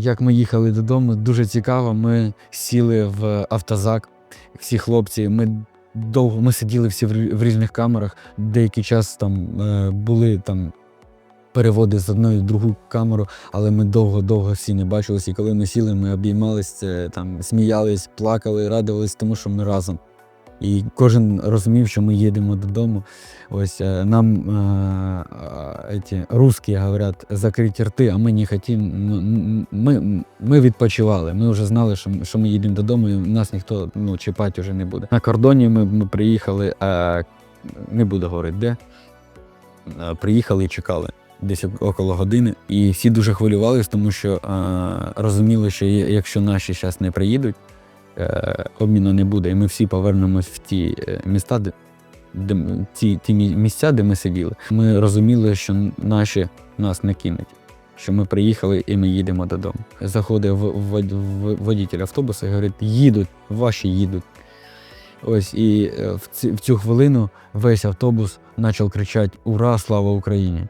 Як ми їхали додому, дуже цікаво. Ми сіли в автозак, всі хлопці. Ми довго ми сиділи всі в різних камерах. Деякий час там е, були там переводи з одної в другу камеру, але ми довго-довго всі не бачились. І коли ми сіли, ми обіймались, е, там сміялись, плакали, радувались, тому що ми разом. І кожен розумів, що ми їдемо додому. Ось е, нам е, е, ці, русські говорять закриті рти, а ми не хотімо. Ми, ми відпочивали. Ми вже знали, що, що ми їдемо додому, і нас ніхто ну, чіпати вже не буде. На кордоні ми, ми приїхали, е, не буду говорити, де. Е, Приїхали і чекали десь около години. І всі дуже хвилювалися, тому що е, розуміли, що якщо наші зараз не приїдуть, е, обміну не буде, і ми всі повернемось в ті е, міста, де, де ті, ті місця, де ми сиділи. Ми розуміли, що наші нас не кинуть. Що ми приїхали і ми їдемо додому. Заходить в, в, в, водитель автобуса і говорить: їдуть, ваші їдуть. Ось і е, в цю хвилину весь автобус почав кричати Ура, слава Україні!